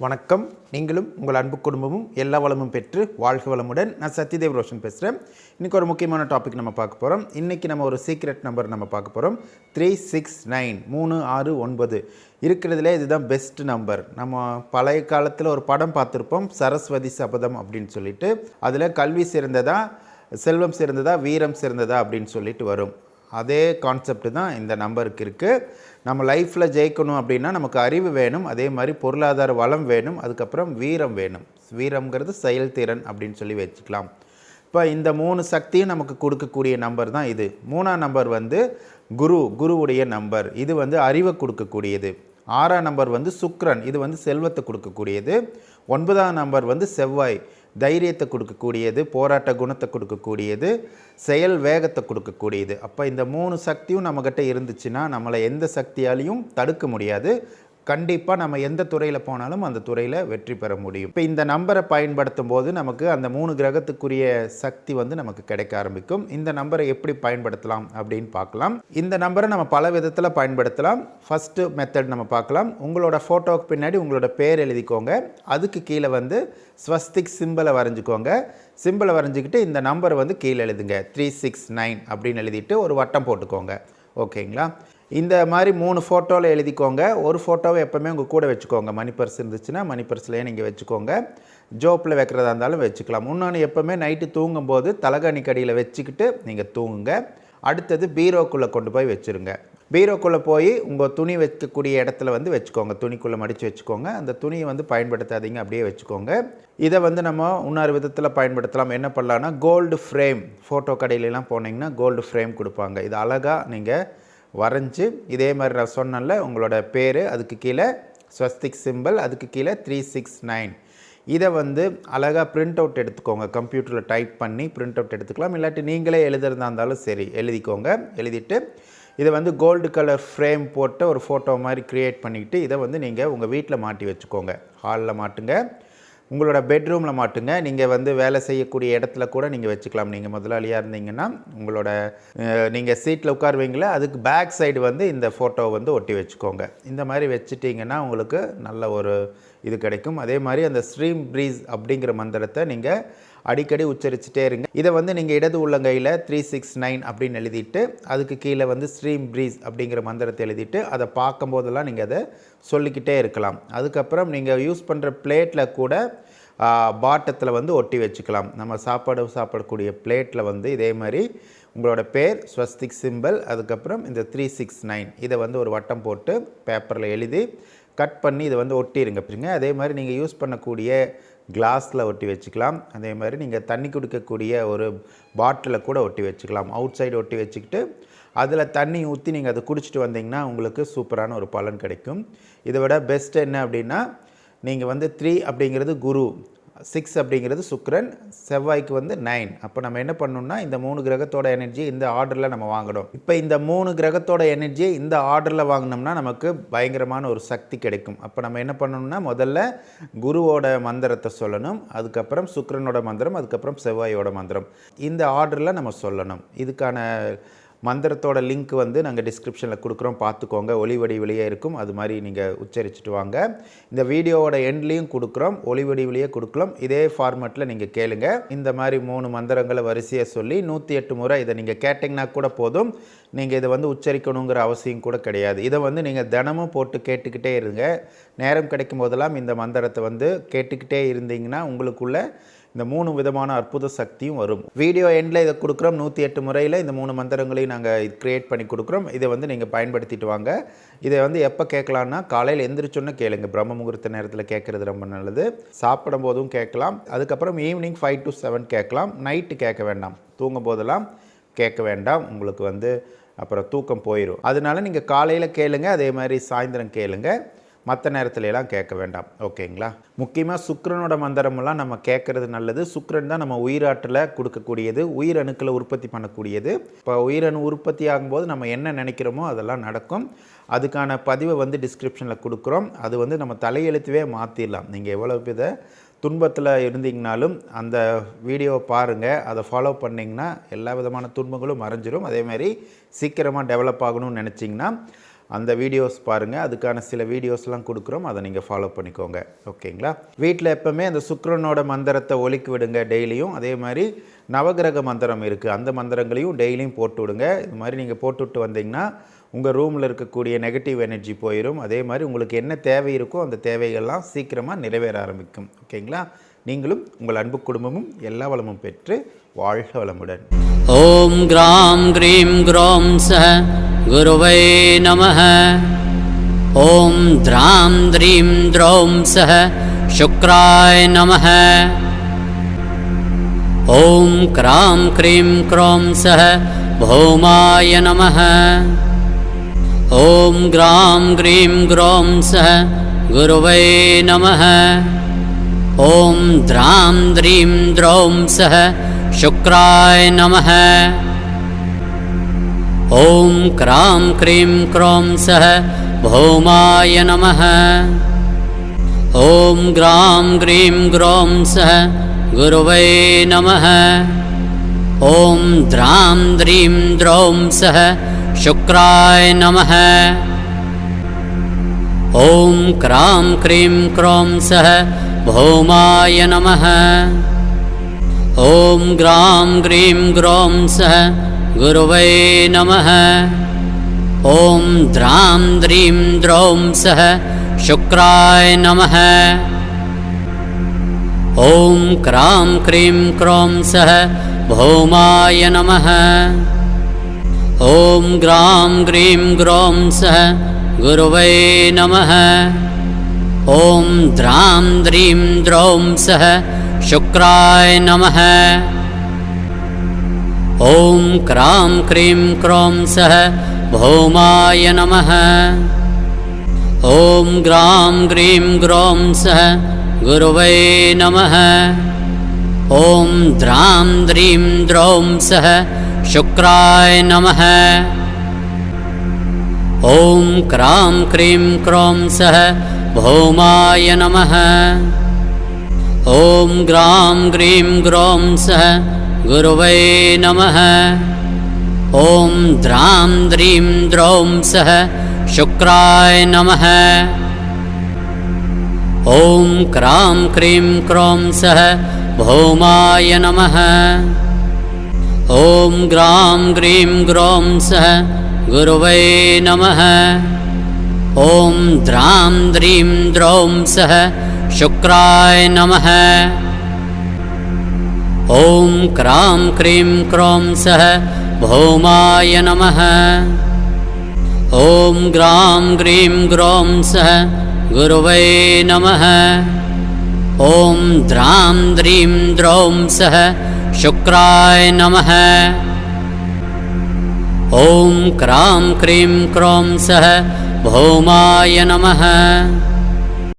வணக்கம். நீங்களும் உங்கள் அன்பு குடும்பமும் எல்லா வளமும் பெற்று வாழ்க வளமுடன். நான் சத்யதேவ் ரோஷன் பேசுகிறேன் இன்றைக்கி ஒரு முக்கியமான டாபிக் நம்ம பார்க்க போகிறோம் இன்றைக்கி நம்ம ஒரு சீக்ரெட் நம்பர் நம்ம பார்க்க போகிறோம் த்ரீ சிக்ஸ் நைன் மூணு ஆறு ஒன்பது. இருக்கிறதுலே இதுதான் பெஸ்ட் நம்பர் நம்ம பழைய காலத்தில் ஒரு படம் பார்த்துருப்போம். சரஸ்வதி சபதம் அப்படின்னு சொல்லிட்டு. அதில் கல்வி சிறந்ததா செல்வம் சிறந்ததா வீரம் சிறந்ததா அப்படின்னு சொல்லிட்டு வரும். அதே கான்செப்ட் தான் இந்த நம்பருக்கு இருக்குது நம்ம லைஃப்பில் ஜெயிக்கணும் அப்படின்னா நமக்கு அறிவு வேணும் அதே மாதிரி பொருளாதார வளம் வேணும் அதுக்கப்புறம் வீரம் வேணும். வீரம்ங்கிறது செயல்திறன் அப்படின்னு சொல்லி வச்சுக்கலாம். இப்போ இந்த மூணு சக்தியும் நமக்கு கொடுக்கக்கூடிய நம்பர் தான் இது. மூணாம் நம்பர் வந்து குரு குருவுடைய நம்பர் இது வந்து அறிவை கொடுக்கக்கூடியது. ஆறாம் நம்பர் வந்து சுக்ரன் இது வந்து செல்வத்தை கொடுக்கக்கூடியது. ஒன்பதாம் நம்பர் வந்து செவ்வாய். தைரியத்தை கொடுக்கக்கூடியது போராட்ட குணத்தை கொடுக்கக்கூடியது செயல் வேகத்தை கொடுக்கக்கூடியது. அப்போ இந்த மூணு சக்தியும் நம்மக்கிட்ட இருந்துச்சுன்னா நம்மளை எந்த சக்தியாலையும் தடுக்க முடியாது. கண்டிப்பாக நம்ம எந்த துறையில் போனாலும் அந்த துறையில் வெற்றி பெற முடியும். இப்போ இந்த நம்பரை பயன்படுத்தும் போது நமக்கு அந்த மூணு கிரகத்துக்குரிய சக்தி வந்து நமக்கு கிடைக்க ஆரம்பிக்கும். இந்த நம்பரை எப்படி பயன்படுத்தலாம் அப்படின்னு பார்க்கலாம். இந்த நம்பரை நம்ம பல விதத்தில் பயன்படுத்தலாம். ஃபஸ்ட்டு மெத்தட் நம்ம பார்க்கலாம். உங்களோட ஃபோட்டோவுக்கு பின்னாடி உங்களோட பேர் எழுதிக்கோங்க. அதுக்கு கீழே வந்து ஸ்வஸ்திக் சிம்பிளை வரைஞ்சிக்கோங்க. சிம்பிளை வரைஞ்சிக்கிட்டு இந்த நம்பர் வந்து கீழே எழுதுங்க. த்ரீ சிக்ஸ் நைன் அப்படின்னு எழுதிட்டு ஒரு வட்டம் போட்டுக்கோங்க. ஓகேங்களா இந்த மாதிரி மூணு ஃபோட்டோவில் எழுதிக்கோங்க. ஒரு ஃபோட்டோவை எப்போவுமே உங்கள் கூட வச்சுக்கோங்க. மணி பர்ஸ் இருந்துச்சுன்னா மணி பர்ஸ்லேயே நீங்கள் வச்சுக்கோங்க. ஜோப்பில் வைக்கிறதா இருந்தாலும் வச்சுக்கலாம். இன்னொன்று எப்போவுமே நைட்டு தூங்கும்போது தலகாணி கடியில் வச்சுக்கிட்டு நீங்கள் தூங்குங்க. அடுத்தது பீரோக்குள்ளே கொண்டு போய் வச்சுருங்க. பீரோக்குள்ளே போய் உங்கள் துணி வைக்கக்கூடிய இடத்துல வந்து வச்சுக்கோங்க. துணிக்குள்ளே மடித்து வச்சுக்கோங்க. அந்த துணியை வந்து பயன்படுத்தாதீங்க. அப்படியே வச்சுக்கோங்க. இதை வந்து நம்ம இன்னொரு விதத்தில் பயன்படுத்தலாம். என்ன பண்ணலான்னா கோல்டு ஃப்ரேம் ஃபோட்டோ கடையிலலாம் போனீங்கன்னா கோல்டு ஃப்ரேம் கொடுப்பாங்க. இது அழகாக நீங்கள் வரைஞ்சி இதே மாதிரி நான் சொன்னேன்ல உங்களோட பேர் அதுக்கு கீழே ஸ்வஸ்திக் சிம்பிள் அதுக்கு கீழே த்ரீ சிக்ஸ் நைன் இதை வந்து அழகாக பிரிண்ட் அவுட் எடுத்துக்கோங்க. கம்ப்யூட்டரில் டைப் பண்ணி பிரிண்ட் அவுட் எடுத்துக்கலாம். இல்லாட்டி நீங்களே எழுதுறதா இருந்தாலும் சரி எழுதிக்கோங்க. எழுதிட்டு இதை வந்து கோல்டு கலர் ஃப்ரேம் போட்டு ஒரு ஃபோட்டோ மாதிரி க்ரியேட் பண்ணிக்கிட்டு இதை வந்து நீங்கள் உங்கள் வீட்டில் மாட்டி வச்சுக்கோங்க. ஹாலில் மாட்டுங்க. உங்களோட பெட்ரூமில் மாட்டுங்க. நீங்கள் வந்து வேலை செய்யக்கூடிய இடத்துல கூட நீங்கள் வச்சுக்கலாம். நீங்கள் முதலாளியாக இருந்தீங்கன்னா உங்களோட நீங்கள் சீட்டில் உட்காருவீங்களே அதுக்கு பேக் சைடு வந்து இந்த ஃபோட்டோவை வந்து ஒட்டி வச்சுக்கோங்க. இந்த மாதிரி வச்சுட்டிங்கன்னா உங்களுக்கு நல்ல ஒரு இது கிடைக்கும். அதே மாதிரி அந்த ஸ்ட்ரீம் ப்ரீஸ் அப்படிங்கிற மந்திரத்தை நீங்கள் அடிக்கடி உச்சரிச்சுட்டே இருங்க. இதை வந்து நீங்கள் இடது உள்ளங்கையில் த்ரீ சிக்ஸ் நைன் அப்படின்னு எழுதிட்டு அதுக்கு கீழே வந்து ஸ்ட்ரீம் ப்ரீஸ் அப்படிங்கிற மந்திரத்தை எழுதிட்டு அதை பார்க்கும்போதெல்லாம் நீங்கள் அதை சொல்லிக்கிட்டே இருக்கலாம். அதுக்கப்புறம் நீங்கள் யூஸ் பண்ணுற பிளேட்டில் கூட பாட்டத்தில் வந்து ஒட்டி வச்சுக்கலாம். நம்ம சாப்பாடு சாப்பிடக்கூடிய பிளேட்டில் வந்து இதே மாதிரி உங்களோட பேர் ஸ்வஸ்திக் சிம்பிள் அதுக்கப்புறம் இந்த த்ரீ சிக்ஸ் நைன் இதை வந்து ஒரு வட்டம் போட்டு பேப்பரில் எழுதி கட் பண்ணி இதை வந்து ஒட்டிடுங்க பிரிங்க. அதே மாதிரி நீங்கள் யூஸ் பண்ணக்கூடிய கிளாஸில் ஒட்டி வச்சுக்கலாம். அதே மாதிரி நீங்கள் தண்ணி குடிக்கக்கூடிய ஒரு பாட்டிலில் கூட ஒட்டி வச்சுக்கலாம். அவுட் சைடு ஒட்டி வச்சுக்கிட்டு அதில் தண்ணி ஊற்றி நீங்கள் அதை குடிச்சிட்டு வந்தீங்கன்னா உங்களுக்கு சூப்பரான ஒரு பலன் கிடைக்கும். இதை விட பெஸ்ட் என்ன அப்படின்னா நீங்கள் வந்து த்ரீ அப்படிங்கிறது குரு. சிக்ஸ் அப்படிங்கிறது சுக்ரன் செவ்வாய்க்கு வந்து நைன் அப்போ நம்ம என்ன பண்ணணும்னா இந்த மூணு கிரகத்தோட எனர்ஜி இந்த ஆர்டரில் நம்ம வாங்கணும். இப்போ இந்த மூணு கிரகத்தோட எனர்ஜியை இந்த ஆர்டரில் வாங்கினோம்னா நமக்கு பயங்கரமான ஒரு சக்தி கிடைக்கும். அப்போ நம்ம என்ன பண்ணணும்னா முதல்ல குருவோட மந்திரத்தை சொல்லணும். அதுக்கப்புறம் சுக்ரனோட மந்திரம் அதுக்கப்புறம் செவ்வாயோட மந்திரம். இந்த ஆர்டரில் நம்ம சொல்லணும். இதுக்கான மந்திரத்தோட லிங்க் வந்து நாங்கள் டிஸ்கிரிப்ஷனில் கொடுக்குறோம். பார்த்துக்கோங்க. ஒளி வடிவிலேயே இருக்கும். அது மாதிரி நீங்கள் உச்சரிச்சுட்டு வாங்க. இந்த வீடியோவோட எண்ட்லேயும் கொடுக்குறோம். ஒளி வடிவிலேயே கொடுக்கலாம் இதே ஃபார்மேட்டில் நீங்கள் கேளுங்க. இந்த மாதிரி மூணு மந்திரங்களை வரிசையை சொல்லி நூற்றி எட்டு முறை இதை நீங்கள் கேட்டிங்கன்னா கூட போதும். நீங்கள் இதை வந்து உச்சரிக்கணுங்கிற அவசியம் கூட கிடையாது. இதை வந்து நீங்கள் தினமும் போட்டு கேட்டுக்கிட்டே இருங்க. நேரம் கிடைக்கும் போதெல்லாம் இந்த மந்திரத்தை வந்து கேட்டுக்கிட்டே இருந்தீங்கன்னா உங்களுக்குள்ளே இந்த மூணு விதமான அற்புத சக்தியும் வரும். வீடியோ எண்டில் இதை கொடுக்குறோம். நூற்றி எட்டு முறையில் இந்த மூணு மந்திரங்களையும் நாங்கள் க்ரியேட் பண்ணி கொடுக்குறோம். இதை வந்து நீங்கள் பயன்படுத்திட்டு வாங்க. இதை வந்து எப்போ கேட்கலான்னா காலையில் எந்திரிச்சோன்னு கேளுங்க. பிரம்ம முகூர்த்த நேரத்தில் கேட்குறது ரொம்ப நல்லது. சாப்பிடும் போதும் கேட்கலாம். அதுக்கப்புறம் ஈவினிங் ஃபைவ் டு செவன் கேட்கலாம். நைட்டு கேட்க வேண்டாம். தூங்கும் போதெல்லாம் கேட்க வேண்டாம். உங்களுக்கு வந்து அப்புறம் தூக்கம் போயிடும் அதனால நீங்கள் காலையில் கேளுங்க. அதே மாதிரி சாயந்தரம் கேளுங்கள் மற்ற நேரத்துல எல்லாம் கேட்க வேண்டாம். ஓகேங்களா? முக்கியமாக சுக்கரனோட மந்திரமெல்லாம் நம்ம கேட்குறது நல்லது. சுக்கரன் தான் நம்ம உயிராற்றில் கொடுக்கக்கூடியது உயிரணுக்களை உற்பத்தி பண்ணக்கூடியது. இப்போ உயிரணு உற்பத்தி ஆகும்போது நம்ம என்ன நினைக்கிறோமோ அதெல்லாம் நடக்கும். அதுக்கான பதிவை வந்து டிஸ்கிரிப்ஷனில் கொடுக்குறோம். அது வந்து நம்ம தலையெழுத்துவே மாற்றிடலாம் நீங்கள் எவ்வளோ வித துன்பத்தில் இருந்தீங்கனாலும் அந்த வீடியோவை பாருங்கள் அதை ஃபாலோ பண்ணிங்கன்னா எல்லா விதமான துன்பங்களும் மறைஞ்சிரும். அதேமாதிரி சீக்கிரமாக டெவலப் ஆகணும்னு நினச்சிங்கன்னா அந்த வீடியோஸ் பாருங்கள் அதுக்கான சில வீடியோஸ்லாம் கொடுக்குறோம். அதை நீங்கள் ஃபாலோ பண்ணிக்கோங்க. ஓகேங்களா? வீட்டில் எப்போவுமே அந்த சுக்கரனோட மந்திரத்தை ஒலிக்கு விடுங்க டெய்லியும். அதே மாதிரி நவகிரக மந்திரம் இருக்குது அந்த மந்திரங்களையும் டெய்லியும் போட்டு விடுங்க. இது மாதிரி நீங்கள் போட்டுவிட்டு வந்தீங்கன்னா உங்கள் ரூமில் இருக்கக்கூடிய நெகட்டிவ் எனர்ஜி போயிடும் அதே மாதிரி உங்களுக்கு என்ன தேவை இருக்கோ அந்த தேவைகள்லாம் சீக்கிரமாக நிறைவேற ஆரம்பிக்கும். ஓகேங்களா? நீங்களும் உங்கள் அன்பு குடும்பமும் எல்லா வளமும் பெற்று வாழ்க வளமுடன். ஓம் கிராம் கிரீம் கிராம் ச गुरुवै नमः। ॐ द्रां द्रीं द्रौं सः शुक्राय नमः। ॐ क्रां क्रीं क्रों सः भौमाय नमः। ॐ ग्रां ग्रीं ग्रौं सः गुरुवै नमः। ॐ द्रां द्रीं द्रौं सः शुक्राय नमः ॐ क्रां क्रीं क्रों सः भौमाय नमः। ॐ ग्रां ग्रीं ग्रौं सः गुरुवै नमः। ॐ द्रां द्रीं द्रौं सः शुक्राय नमः। ॐ क्रां क्रीं क्रों सः भौमाय नमः। ॐ ग्रां ग्रीं ग्रौं सः गुरुवै नमः। ॐ द्रां द्रीं द्रौं सः शुक्राय नमः। ॐ क्रां क्रीं क्रों सः भौमाय नमः। ॐ ग्रां ग्रीं ग्रौं सः गुरुवै नमः। ॐ द्रां द्रीं द्रौं सः शुक्राय नमः ॐ क्रां क्रीं क्रों सः भौमाय नमः। ॐ ग्रां ग्रीं ग्रौं सः गुरुवै नमः। ॐ द्रां द्रीं द्रौं सः शुक्राय नमः। ॐ क्रां क्रीं क्रों सः भौमाय नमः। ॐ ग्रां ग्रीं ग्रौं सः गुरुवै नमः। ॐ द्रां द्रीं द्रौं सः शुक्राय नमः। ॐ क्रां क्रीं क्रों सः भौमाय नमः। ॐ ग्रां ग्रीं ग्रौं सः गुरुवै नमः। ॐ द्रां द्रीं द्रौं सः शुक्राय नमः ॐ क्रां क्रीं क्रों सः भौमाय नमः। ॐ ग्रां ग्रीं ग्रौं सः गुरुवै नमः। ॐ द्रां द्रीं द्रौं सः शुक्राय नमः। ॐ क्रां क्रीं क्रों सः भौमाय नमः